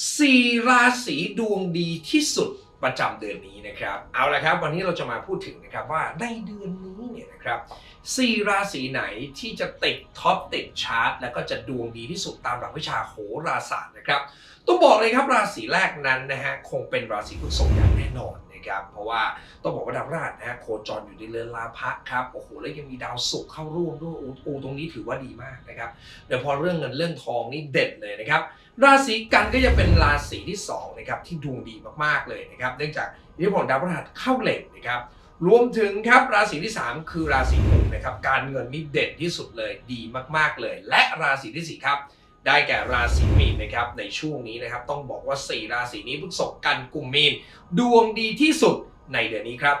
4ราศีดวงดีที่สุดประจำเดือนนี้นะครับ เอาละครับ วันนี้เราจะมาพูดถึงนะครับว่าในเดือนนี้ ครับ4ราศีไหนที่จะติดท็อปติดชาร์ตแล้วก็จะดวงดีที่สุดตามหลักวิชาโหราศาสตร์นะครับต้องบอกเลยครับราศีแรกนั้นนะฮะคงเป็นราศีพฤษภอย่างแน่นอนนะครับเพราะว่าต้องบอกว่าดาวพฤหัสนะฮะโคจรอยู่ในเรือนลาภะครับโอ้โหแล้วยังมีดาวศุกร์เข้าร่วมด้วยโอ้ตรงนี้ถือว่าดีมากนะครับเดี๋ยวพอเรื่องเงินเรื่องทองนี่เด็ดเลยนะครับราศีกันก็จะเป็นราศีที่สองนะครับที่ดวงดีมากๆเลยนะครับเนื่องจากอิทธิพลดาวพฤหัสเข้าเหล็กนะครับ รวมถึงครับราศีที่ 3 คือราศีกุมนะครับการเงินนี่เด่นที่สุดเลยดีมาก ๆเลย และราศีที่4ครับได้แก่ราศีมีนนะครับในช่วงนี้นะครับต้องบอกว่า 4 ราศีนี้พฤษภกันกลุ่มมีน ดวงดีที่สุดในเดือนนี้ครับ